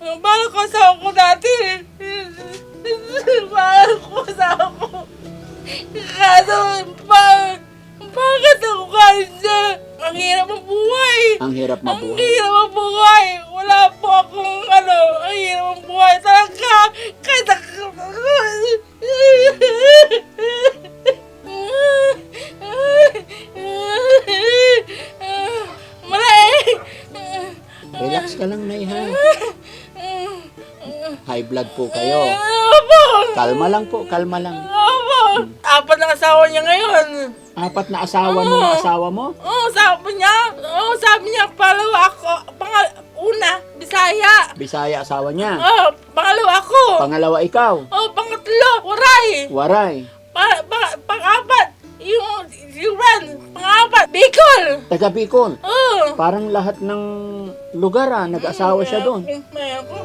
Mahal ko asawa ko dati. Mahal ko asawa ko. Kaso, bakit, bakit ako kahit na ang hirap ang buhay. Ang hirap Ang mabuhay. hirap ang buhay. Wala po akong ano, ang hirap ang buhay. Talaga, kahit ako... Malay! Relax ka lang, Nay, ha? High blood po kayo. Kalma lang po, kalma lang. Apat na asawa niya ngayon. Apat na asawa nung asawa mo? Oo, sabi niya. Oo, sabi niya, pangalawa ako. Pangal una, Bisaya. Bisaya asawa niya. Oh, pangalawa ako. Pangalawa ikaw. oh, pangatlo, Waray. Waray. Pa, pa, pang-apat, yung, yung Ran, pang-apat, Bicol. Taga Bicol. Oh. Parang lahat ng lugar ah, nag-asawa siya doon. May ako.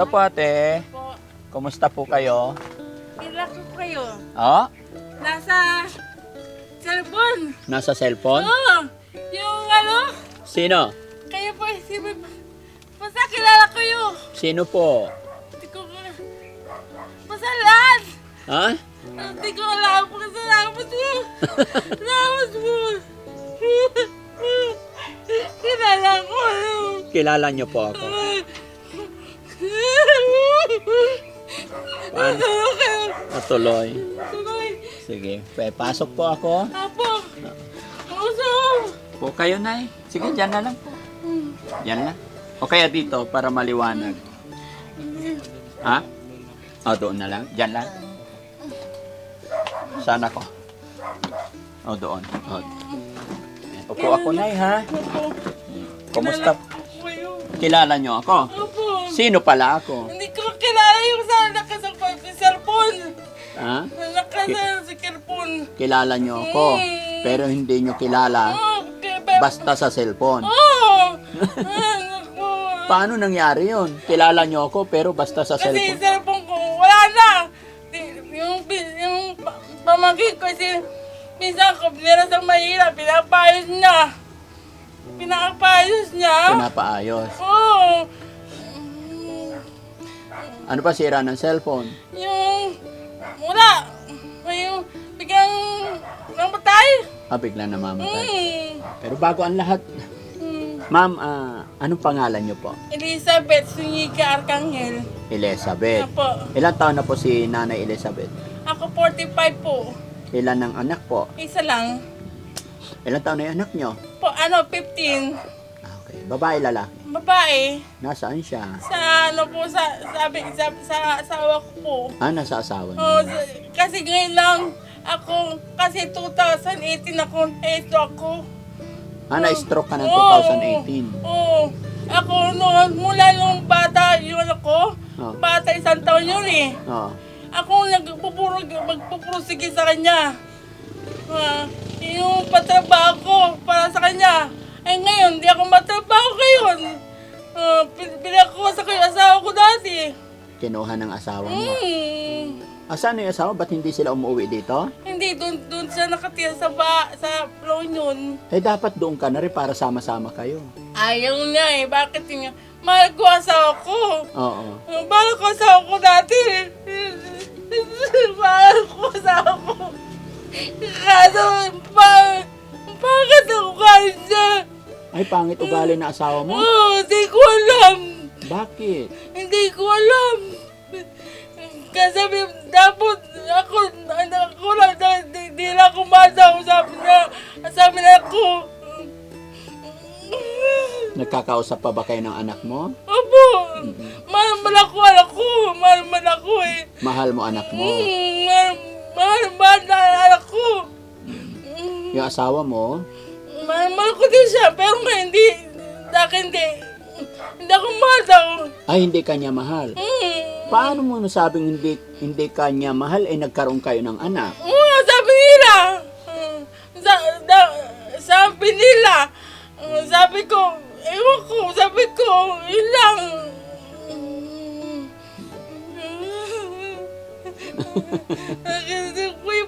Hello po ate. Po, Kumusta po kayo? relax ko kayo. Oh, Nasa cellphone. nasa cellphone? Oo. Yung ano, Sino? kayo po, si Basta kilala ko yun. Sino po? Hindi ko, basta lahat. Ha? Hindi ko alam kung salamat mo. Salamat mo. Kilala ko. Kilala niyo po ako. Tuloy. Matuloy. Tuloy. Sige, pe, pasok po ako. Apo. Puso. Po kayo, Nay. Sige, dyan na lang po. Dyan lang. O kaya dito, para maliwanag. Ha? O, doon na lang. Dyan lang. Sana ko. O, doon. O. Upo ako, Nay, ha? Apo. Kumusta? Kilala niyo ako? Apo. Sino pala ako? Hindi ko kilala yung sa nakasapag sa cellphone. Ha? Nakasapag sa cellphone. Kilala niyo ako. Pero hindi niyo kilala Oh, kaya- basta sa cellphone. Oh! Paano nangyari yun? Kilala niyo ako pero basta sa Kasi cellphone. cellphone ko, wala na. Yung, yung pa- pamangkin ko, kasi minsan ko, pinira sa mahirap, pinapayos niya. Pinapayos niya. Pinapaayos. Oo. Ano pa sira ng cellphone? Yung, wala. Yung, biglang, namatay. Ah, bigla namamatay. Hmm. Pero bago ang lahat, Hmm. ma'am, ah, anong pangalan niyo po? Elizabeth Sunyiga Arcangel. Elizabeth. Apo. Ilan taon na po si Nanay Elizabeth? Ako 45 po. Ilan ng anak po? Isa lang. Ilan taon na yung anak niyo? Po, ano, 15. Ah, okay. Babae, lalaki. Babae. Nasaan siya? Sa ano po, sa, sabi, sa, sa asawa ko po. Ah, nasa asawa niyo. Oh, sa- kasi ngayon lang ako, kasi 2018 ako, eto ako. Ah, na-stroke ka ng Oo. 2018. Oo. Ako, noon, mula nung bata, yun ako, Oh. bata isang taon yun eh. Oo. Ako nagpupuro, magpupursige sa kanya. Ah, yung patrabaho ko para sa kanya. Eh ngayon, di ako matrabaho ngayon. Uh, pinakuha sa kayo asawa ko dati. Kinuha ng asawa mo. Hmm. Asan yung asawa? Ba't hindi sila umuwi dito? Hindi, doon, doon siya nakatira sa ba, sa Reunion. Eh, dapat doon ka na rin para sama-sama kayo. Ayaw niya eh. Bakit niya? Mahal ko asawa ko. Oo. Mahal ko asawa ko dati. Mahal ko asawa ko. Kaso, ba, bakit ako kahit niya? Ay, pangit ugali na asawa mo? Oh, hindi ko alam. Bakit? Hindi ko alam. Kasi dapat ako, anak ko lang, di, di lang ako masaw. Sabi na, sabi na ako. Nagkakausap pa ba kayo ng anak mo? Opo, mahal man ako, anak ko. Mahal man ako eh. Mahal mo anak mo. Mm, mahal, mahal man na anak ko. Yung asawa mo, mahal, mahal ko din siya, pero nga hindi, akin hindi. Hindi ako mahal daw. ay hindi kanya mahal. Mm. Paano mo nasabing hindi hindi kanya mahal eh nagkaroon kayo ng anak? Oo, sabi nila. Mm, Sa, da, sabi nila. Mm, Sabi ko, ewan ko, sabi ko, yun lang. Mm. Kasi kuya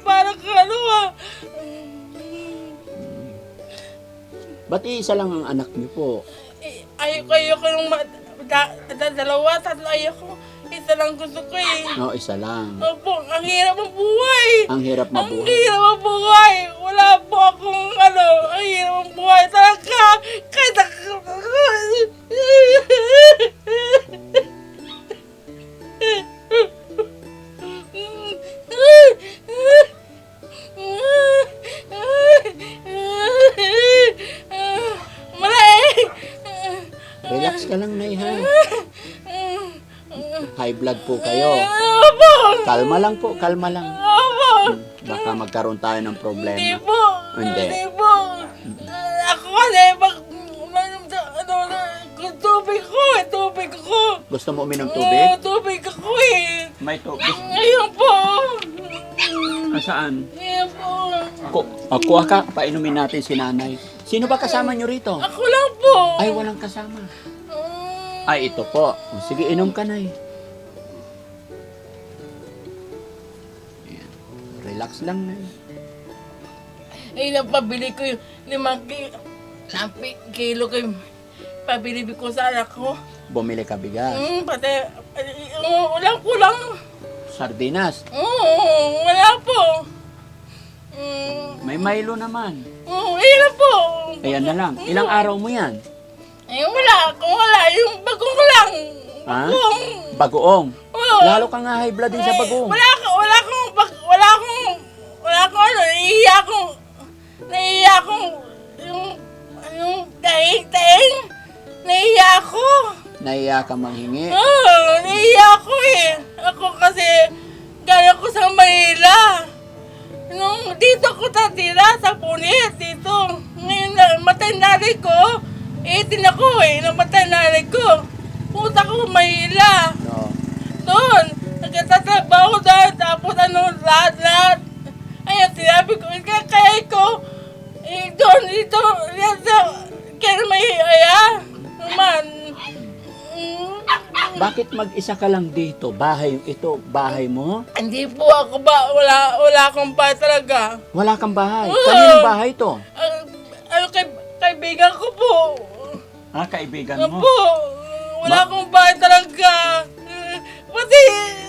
Ba't isa lang ang anak niyo po? Eh, ayoko, ayoko nung ma- da, da, dalawa, tatlo, ayoko. Isa lang gusto ko eh. No, isa lang. Opo, ang hirap ang buhay. Ang hirap Ang mabuhay. hirap ang buhay. Wala po akong ano, ang hirap ang buhay talaga. Kahit ako... Kalma lang po, kalma lang. Opo! Baka magkaroon tayo ng Hindi problema. po. Hindi. Hindi po. Ah, ako kasi, pag, ano, ano, tubig ko eh, tubig ko. Gusto mo uminom Oo, tubig? tubig ako eh. May tubig. Ayun po. Saan? Ayun po. Ko, uh, kuha ka, painumin natin si nanay. Sino ba kasama nyo rito? Ako lang po. Ay, walang kasama. Ay, ito po. O, sige, inom ka na eh. Relax lang na eh. Ay, napabili ko yung limang ki- lampi, kilo ko yung pabili ko sa anak ko. Bumili ka bigas. Mm, pati, uh, walang kulang. Sardinas. Mm, wala po. Mm, May Milo naman. mm, ayun na po. Ayan na lang. Ilang araw mo yan? Ayun wala. Kung wala, yung bagong lang. Ha? Bagong. Bagoong. Oo. Lalo kang nga high blood din sa bagoong. Wala ka, wala naiiya akong, naiiya akong, yung, yung, daing, daing, naiiya ako. Naiya ka manghingi. Oo, naiiya ako eh. Ako kasi, gaya ko sa Manila. Nung dito ko tatira sa punit, dito. Ngayon na, matay nanay ko, 18 ako eh, namatay nanay ko. Puta ko Manila. No. Doon, nagtatrabaho doon, tapos ano, lahat-lahat. Sinabi ko, kaya ko, eh, doon, dito, dito, kaya may, aya, naman. Mm, Bakit mag-isa ka lang dito? Bahay ito, bahay mo? hindi po ako ba, wala, wala akong pa talaga. Wala kang bahay. Kaninong bahay to? Ang, ano, kay, kaibigan ko po. Ah, kaibigan mo. po, wala akong bahay talaga. Pati...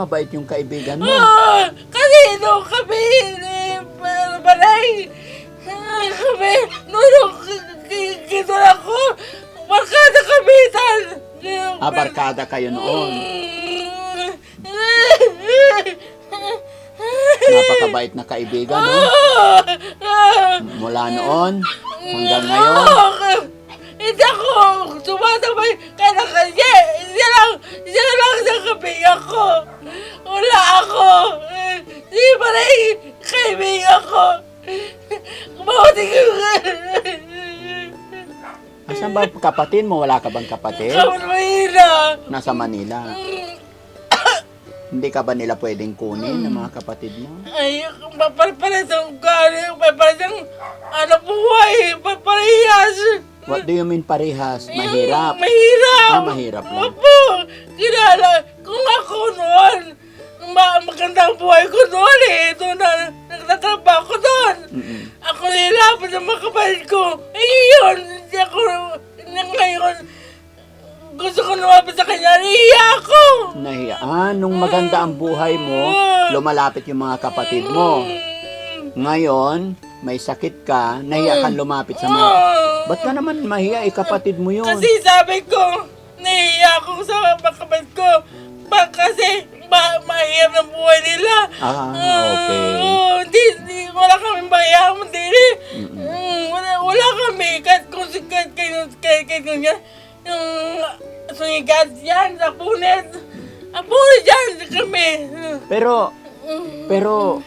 mabait yung kaibigan mo. Ah, kasi nung kami ni Balay, kami, nung kito ako, barkada kamitan. Ah, barkada kayo noon. Napakabait na kaibigan, no? Mula noon hanggang ngayon. Kaibigan ko. Wala ako. Di ba na yung kaibigan ko? Mabuti ko. Asan ba kapatid mo? Wala ka bang kapatid? Kaman mahina. Nasa Manila. Hindi ka ba nila pwedeng kunin ng mga kapatid mo? Ay, papapalas ang gano'n, papapalas ang ano buhay, paparehas. What do you mean parehas? Mahirap. Mahirap. Ah, mahirap lang. Opo, kilala, kung ako noon, ma maganda ang buhay ko noon eh, doon na nagtatrabaho ko doon. Mm-mm. Ako nilapit ng mga kapatid ko. Eh yun, hindi ako, ngayon, gusto ko lumapit sa kanya, nahiya ako. Nahiya. Ah, nung maganda ang buhay mo, lumalapit yung mga kapatid mo. Ngayon, may sakit ka, nahiya kang lumapit sa mga... Ba't ka naman mahiya? Eh, kapatid mo yun. Kasi sabi ko, nahiya ako sa mga kapatid ko. Ba, kasi ma mahirap ang buhay nila. Ah, okay. Oo, hindi, hindi, wala kami mayaman din eh. Mm, wala, wala kami. Kahit kung si- kahit kayo, kahit kayo niya, yung sumigat yan sa punet. Ang punet yan kami. Pero, Mm. pero,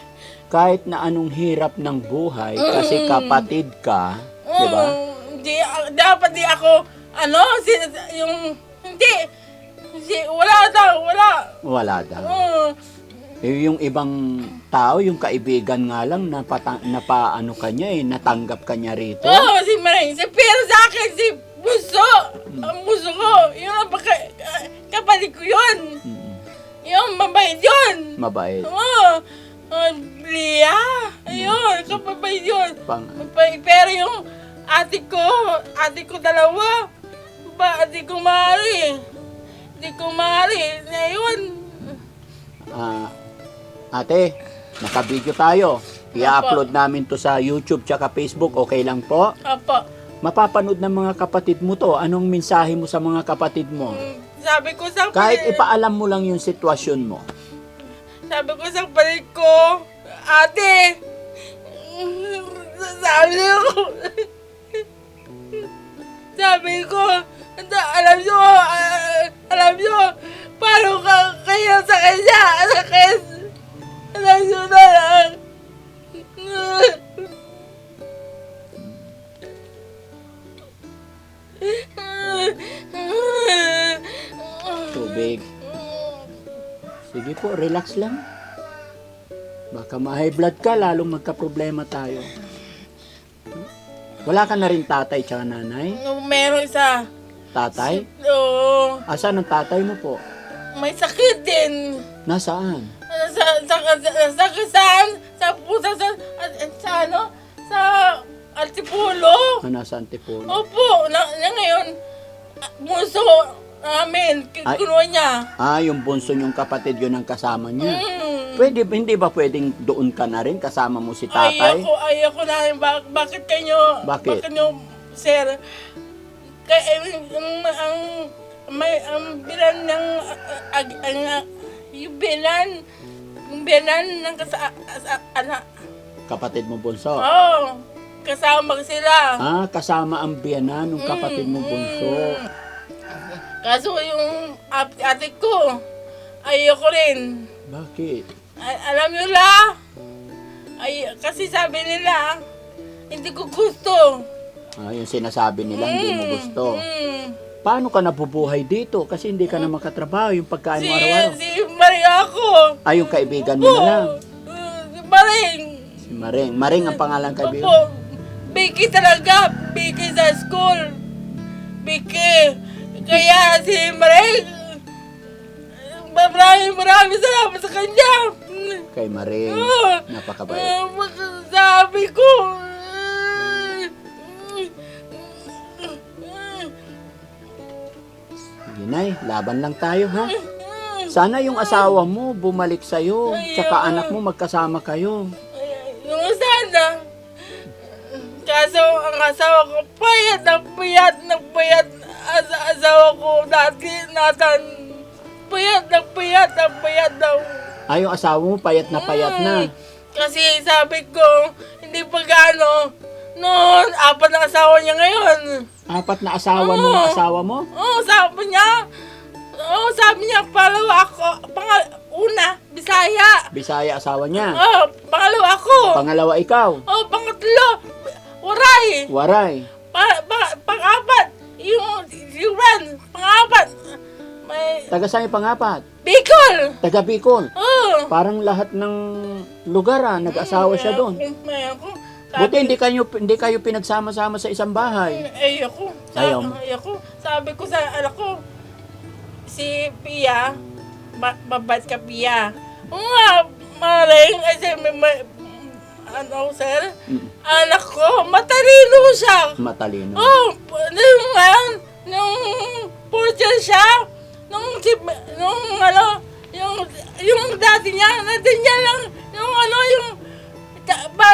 kahit na anong hirap ng buhay, kasi kapatid ka, di ba? Mm, Hindi, ah, dapat di ako, ano, si, yung, hindi, si, wala daw, wala. Wala daw. Mm, yung ibang tao, yung kaibigan nga lang, napata, napaano ka niya eh, natanggap ka niya rito. Oo, si Maring. Si, pero sa akin, si Buso. Ang buso ko. Yun ang ah, kapatid ko yun. mabait. Oh, Lia. Ayun, kapabay yun. Pang, Pa- Pero yung ate ko, ate ko dalawa, ba, ate ko mari. Hindi ko mari. Ngayon, ah, ate, nakabidyo tayo. I-upload namin to sa YouTube tsaka Facebook. Okay lang po? apa, Mapapanood ng mga kapatid mo to. Anong mensahe mo sa mga kapatid mo? mm, sabi ko sa Kahit ipaalam mo lang yung sitwasyon mo. sabi ko sa palit ko, ate, sabi ko, sabi ko, "Anda- alam nyo, ah, alam nyo, paano ka kayo sa kanya, sakit, alam nyo na lang. Tubig. Sige po, relax lang. Baka ma-high blood ka, lalong magka-problema tayo. Wala ka na rin tatay tsaka nanay? Meron isa. Tatay? Oo. Asan ang tatay mo po? may sakit din. Nasaan? Sa, sa, sa, sa, saan? Sa pusa, sa, sa, ano? Sa Altipulo. Na nasa Antipolo? Opo, na, na ngayon, ah, muso namin, kinuha niya. Ah, yung bunso niyong kapatid yun ang kasama niya. Mm. Pwede, hindi ba pwedeng doon ka na rin kasama mo si tatay? Ayoko, ayoko na rin. Bak- bakit kayo, Bakit? nyo, sir, kaya, ang, ang, may, ang bilan ng, ang, ah, yung bilan, yung bilan ng kasa, asa, anak, Kapatid mo bunso? oh, kasama sila. Ah, kasama ang biyanan ng kapatid mo bunso. Kaso yung ate, ate ko, ayoko rin. Bakit? A- alam nyo la, ay, kasi sabi nila, hindi ko gusto. Ah, yung sinasabi nila hindi mo gusto. Mm. Paano ka nabubuhay dito? Kasi hindi ka na makatrabaho yung pagkain Si, mo araw-araw. si Maria ako. Ah, yung kaibigan mo na lang. Uh, si Maring. Si Maring. Maring ang pangalan kaibigan. Opo. Vicky talaga. Vicky sa school. Vicky. Kaya si Maring, maraming maraming salamat sa kanya. Kay Maring. Napakabait. Ah, sabi ko. Sige, Nay. Laban lang tayo, ha? Sana yung asawa mo bumalik sa'yo. Tsaka anak mo magkasama kayo. Yung sana. Kaso ang asawa ko payat na payat na payat. As asawa ko dati natan. Payat na payat na payat daw. Ah, yung asawa mo payat na payat na. Mm. Kasi sabi ko, hindi pa gaano. Noon, apat na asawa niya ngayon. Apat na asawa Oo. asawa mo? Oo, sabi niya. Oo, sabi niya, pangalawa ako. Pangal una, Bisaya. Bisaya asawa niya. Oo, pangalawa ako. Pangalawa ikaw. Oo, pangatlo, Waray. Waray. Pa, pa, pang-apat, yung, yung Ran, pang-apat. May, Taga saan yung pangapat? Bicol. Taga Bicol. Oo. Parang lahat ng lugar ah, nag-asawa siya doon. May ako. Buti hindi kayo hindi kayo pinagsama-sama sa isang bahay. Ayoko. Ayaw Ayaw mo? Ayoko. Sabi ko sa anak ko, si Pia, ba babat ka Pia. Oo nga, maring, kasi may, may, ano, sir? Mm, Anak ko, matalino siya. Matalino. Oh, nung ngayon, nung portal siya, nung, nung ano, yung, yung dati niya, dati niya lang, yung ano, yung, ta, ba,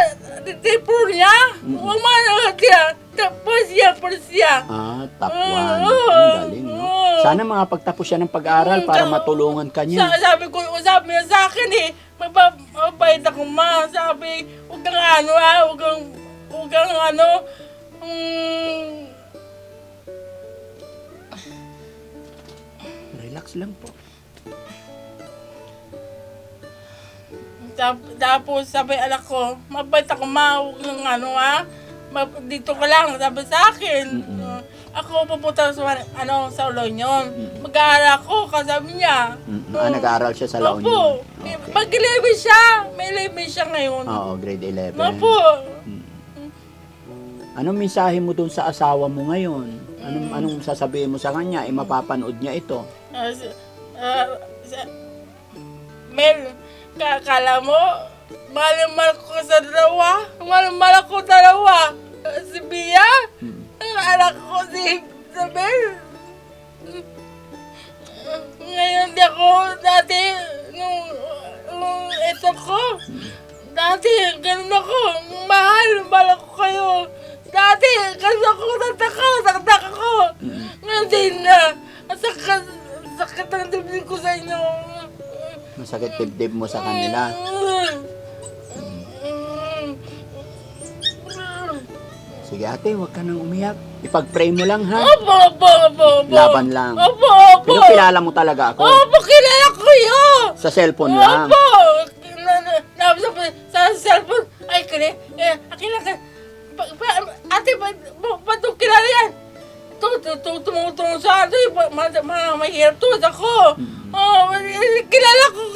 tipo niya, Mm. umano siya, tapos siya, tapos siya. Ah, one. Oo. Ang galing, no? Sana mga pagtapos siya ng pag-aral Mm, para sa- matulungan ka Sa, niya. sabi ko, sabi niya sa akin eh, mababait ako ma, sabi, huwag kang ano ah, huwag kang, huwag kang ano, mm, Relax lang po. Tap- Tapos sabi anak ko, mabait ako ma, huwag kang ano ha, Ma- dito ka lang, sabi sa akin. Mm-mm. Uh, ako pupunta sa ano sa Olonyon. Mag-aaral ako, kasabi niya. Mm, Ah, nag-aaral siya sa La Union. Opo. Okay. Mag-11 siya. May 11 siya ngayon. Oo, grade 11. Opo. Anong mensahe mo dun sa asawa mo ngayon? Anong, anong sasabihin mo sa kanya? Eh, mapapanood niya ito. Sa- ah, sa- Mel, Kakala mo, mahal ko sa dalawa. Mahal na mahal ko dalawa. Si Bia, Hmm. ang anak ko si Isabel. Ngayon di ako, dati, nung, nung ito ko, dati, ganun ako, Masakit dibdib mo sa kanila. Sige ate, huwag ka nang umiyak. Ipag-pray mo lang ha. Opo, opo, opo, opo. Laban lang. Opo, opo. Pero kilala mo talaga ako. Opo, kilala ko yun. Sa cellphone lang. Opo. Na, na, sa, cellphone. Ay, kaya, eh, akila ka. Ate, pa, to, kilala yan. Tumutulong sa ate. Ma, ma, ma, mahirap to, ako. Mm. Oh, kilala ko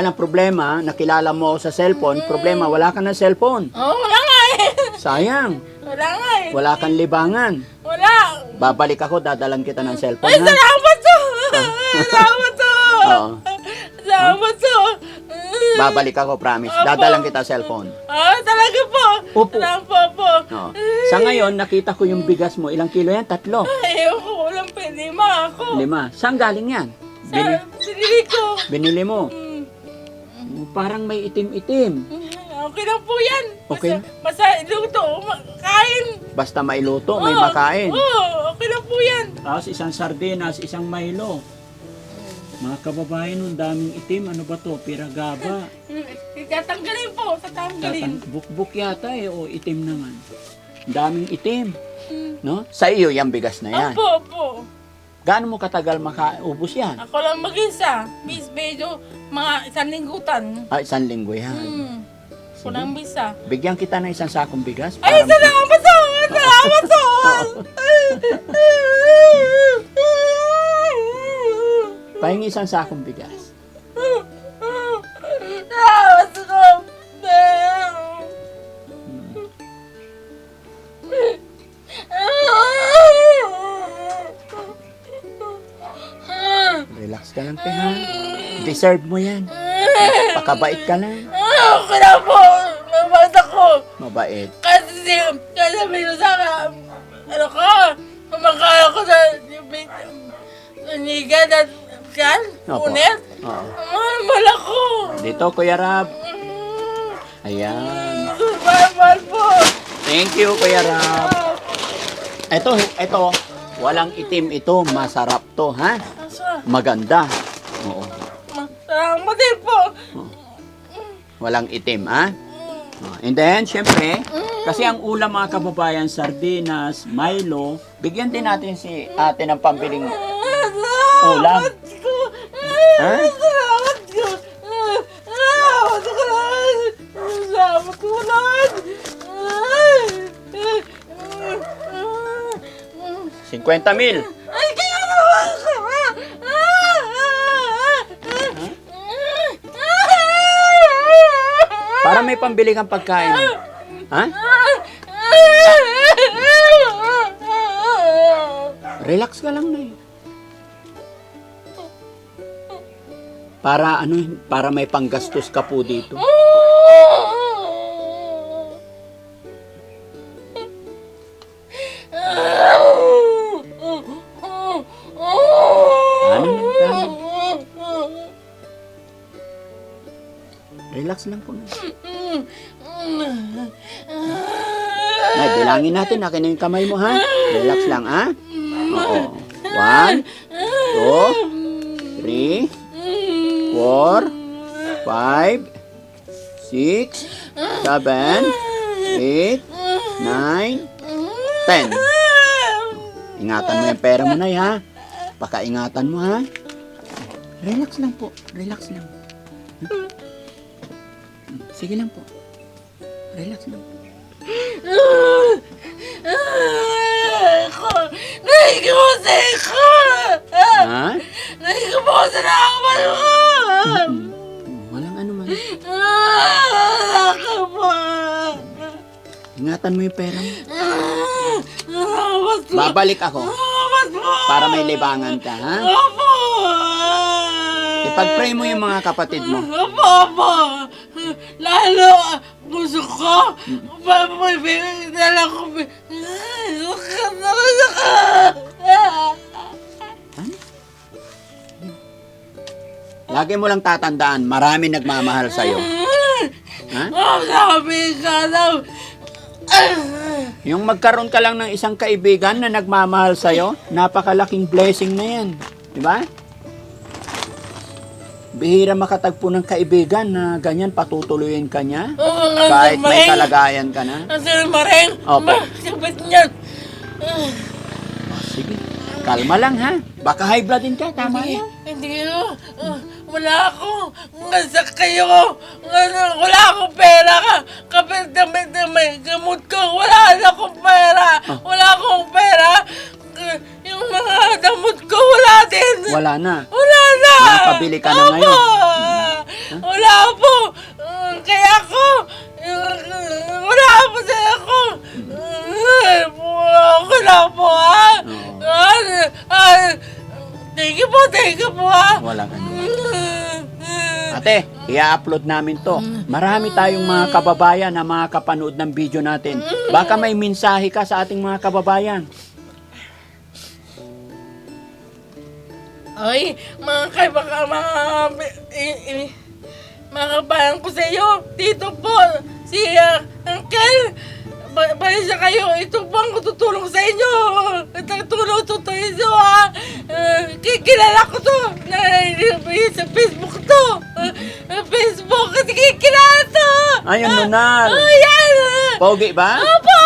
Kaya lang problema, nakilala mo ako sa cellphone, problema, wala ka ng cellphone. oh, wala nga eh. Sayang, Wala nga eh. wala kang libangan. Wala. Babalik ako, dadalan kita ng cellphone Ay, ha. salamat to! Salamat to! Oo. Salamat to! Babalik ako, promise. Opo. Dadalan kita cellphone. Ah, talaga po! Opo. Salamat po po! Oo. Sa ngayon, nakita ko yung bigas mo. Ilang kilo yan? Tatlo. Ay, ako, walang pwede ma ako. Lima. Saan galing yan? Sa Bini, binili ko. binili mo. Mm, Parang may itim-itim. Okay lang po yan. Okay. Basta, basta luto, ma- kain. Basta may luto, may Oo, makain. Oo, okay lang po yan. Tapos isang sardinas, isang Milo. Mga kababayan, ang daming itim. Ano ba to? Piragaba. Tatanggalin po, tatanggalin. Tatang, bukbuk yata eh. O itim naman. Ang daming itim. Mm. No? Sa iyo, yung bigas na yan. Opo, opo. Gaano mo katagal makaubos yan? Ako lang mag-isa. Miss Bejo, mga isang linggutan. Ah, isang linggo yan. Hmm. Ako lang bisa. Bigyan kita ng isang sakong bigas. Ay, para- salamat to! Salamat to! Pahingi isang sakong bigas. Lang, te, ha? Deserve mo yan. Pakabait ka lang. Okay na po! Mabait ako! Mabait. Kasi si... Kasi may sa Ano ka? Kumakaya ko sa... Niga na... Yan? Opo. Unet? Oo. Mahal ako! Dito, Kuya Rab. Ayan. Mahal po! Thank you, Kuya Rab. Ito, ito. Walang itim ito. Masarap to, ha? Asa? Maganda. Oo. Salamat din po! Walang itim, ha? Oh, And then, syempre, kasi ang ulam mga kababayan, sardinas, Milo, bigyan din natin si ate ng pambiling ulam. Ha? Salamat ko! Salamat ko Lord! Salamat ko Lord! 50 mil. Ay, kaya naman ka! Para may pambili kang pagkain. Ha? Relax ka lang na Para ano, para may panggastos ka po dito. Bilangin natin. Akin na yung kamay mo, ha? Relax lang, ha? Oo. One, two, three, four, five, six, seven, eight, nine, ten. Ingatan mo yung pera mo, Nay, ha? Pakaingatan mo, ha? Relax lang po. Relax lang. Sige lang po. Relax lang po. Nakikimusi ko! Ha? Nakikimusi na ako mo! Walang ano man. Ingatan mo yung pera mo. Babalik ako para may libangan ka, ha? Opo! Ipag-pray mo yung mga kapatid mo. Opo, opo. Lalo, gusto ko, mabibigay na lang ko. Lagi mo lang tatandaan, marami nagmamahal sa'yo. Ha? Oh, sabi ka daw. Yung magkaroon ka lang ng isang kaibigan na nagmamahal sa'yo, napakalaking blessing na yan. Di ba? Bihira makatagpo ng kaibigan na ganyan patutuloyin ka niya. Oo Kahit may kalagayan ka na. Kasi Maring, Opo. sabit niyan. Kalma lang ha. Baka high blood din ka, tama Hindi, yan. hindi no. Uh, wala ako. Ngasa kayo. Ngasa, wala akong pera ka. Kapit damit na may gamot ko. Wala na akong pera. Wala akong pera. Uh, Yung mga damot ko, wala din. Wala na. Wala na! Nakapabili ka na Opo. ngayon. Wala po! Uh, kaya ako, wala po sa ako. Uh, wala po ha. Ah, ah, thank you po, thank you po ha. Walang ano. Uh, Ate, i-upload namin to. Marami tayong mga kababayan na makakapanood ng video natin. Baka may mensahe ka sa ating mga kababayan. Ay, mga kaibaga, mga, mga kabayan ko sa iyo, dito po, kayo, ito po ang tutulong sa inyo. Ito ang tulong to to inyo, ha. Uh, kikilala ko to, na, sa Facebook to. Uh, Facebook, kasi kikilala to. Ayun, Nonal. Oh, yan. Pogi ba? Opo!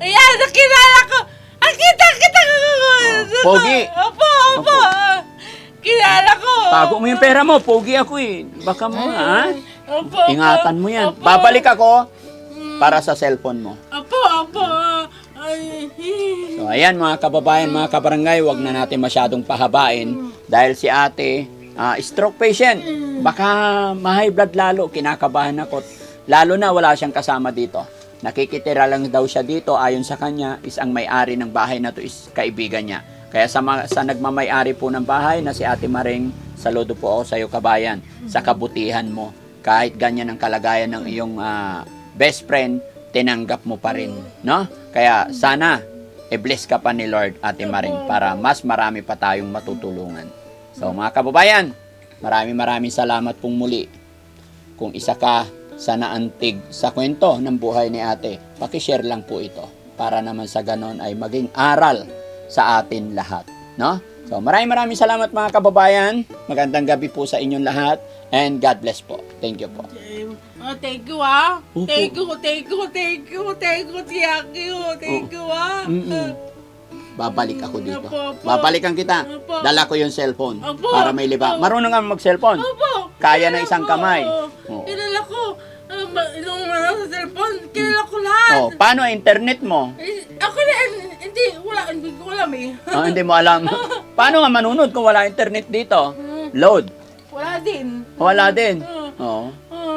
Ayan, nakilala ko! Ang kita, kita ko! Oh, pogi. Opo, opo! Kilala ko! Tago mo yung pera mo. Pogi ako eh. Baka mo, ha? Opo, Ingatan mo yan. Opo. Babalik ako para sa cellphone mo. Opo, opo! Ay, So, ayan mga kababayan, mga kabarangay, wag na natin masyadong pahabain dahil si ate, ah, stroke patient. Baka ma-high blood lalo, kinakabahan ako. Lalo na wala siyang kasama dito. Nakikitira lang daw siya dito, ayon sa kanya, is ang may-ari ng bahay na to is kaibigan niya. Kaya sa, ma- sa nagmamay-ari po ng bahay na si Ate Maring, saludo po ako sa iyo kabayan, sa kabutihan mo. Kahit ganyan ang kalagayan ng iyong ah, best friend, tinanggap mo pa rin, no? Kaya sana i-bless ka pa ni Lord Ate Maring para mas marami pa tayong matutulungan. So mga kababayan, maraming maraming salamat pong muli. Kung isa ka sa naantig sa kwento ng buhay ni ate, pakishare lang po ito para naman sa ganon ay maging aral sa atin lahat. No? So maraming maraming salamat mga kababayan. Magandang gabi po sa inyong lahat and God bless po. Thank you po. Oh, thank you, ah. Opo. Thank you, thank you, thank you, thank you, thank you, thank you, ah. Mm-mm. Babalik ako dito. Opo, opo. Babalikan kita. Opo. Dala ko yung cellphone Opo. para may liba. Opo. Marunong ka mag-cellphone. Opo. Kaya na isang kamay. Oo. Kilala ko. Mga sa cellphone, kilala ko lahat. Oh, paano ang internet mo? Eh, ako hindi, wala, hindi ko alam eh. Ah, hindi mo alam. paano nga manunod kung wala internet dito? Load. Wala din. Wala din. Ah, Oo.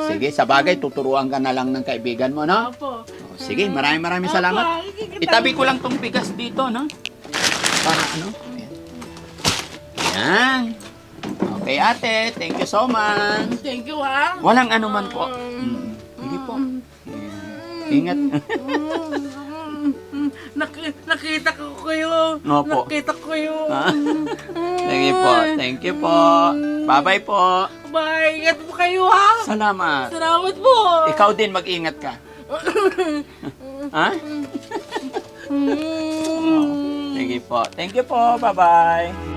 Sige, sa bagay, tuturuan ka na lang ng kaibigan mo, no? Opo. Oh, Sige, maraming maraming Opo, salamat. Itabi ko lang tong bigas dito, no? Para ano? Yan. Okay, ate. Thank you so much. Thank you ah. Walang anuman po. Mm. Sige po. Yan. Ingat. Nak- nakita ko kayo. Opo. Nakita ko kayo. Ah. Sige po. Thank you po. Bye-bye po. Bye. Ingat po kayo ha. Salamat. Salamat po. Ikaw din, mag-ingat ka. ha? Mm. Sige po. Thank you po. Bye-bye.